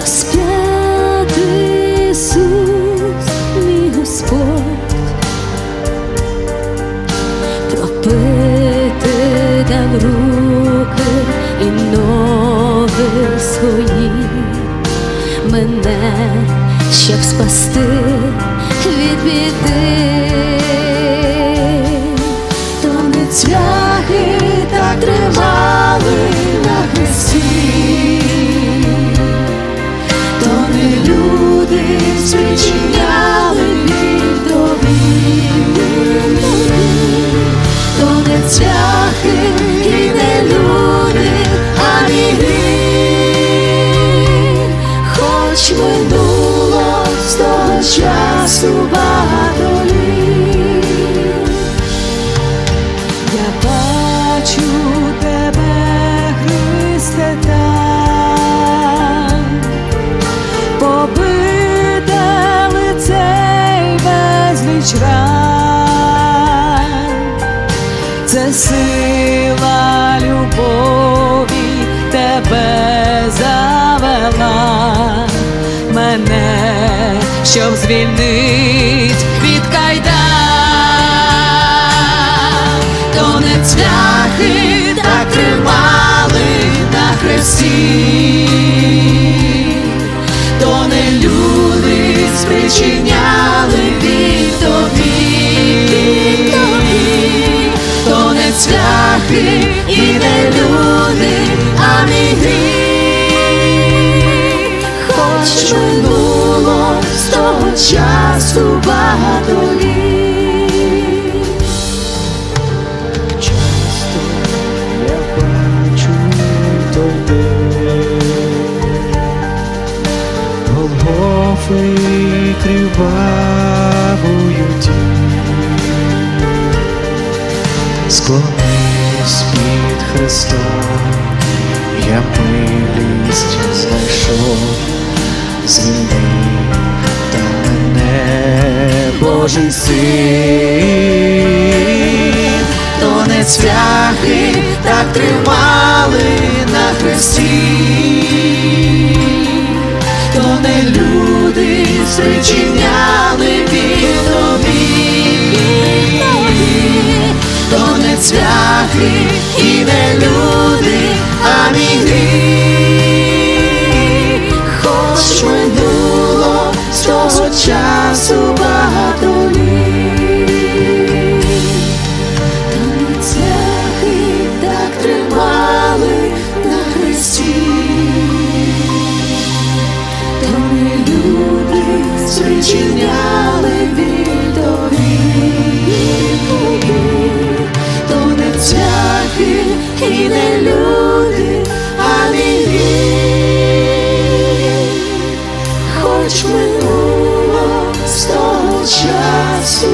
розп'ятий мій Господь, пропити дав руки і ноги свої мене, щоб спасти від біди. То не цвяхи люди спричиняли біль тобі, то не цяхи і люди, а війни. Хоч минуло з того безліч. Це сила любові тебе завела мене, щоб звільнить від кайдан. то не цвяхи так тримали на хресті, то не люди спричиняли часу багато літ. Часто я бачу день Голгофи кривавою тінь. Склонись під Христом, Божий син. То не цвяхи так тримали на хресті, то не люди спричиняли спричиняли біль то не цвяхи і не люди, а гріх. Хоч минуло того часу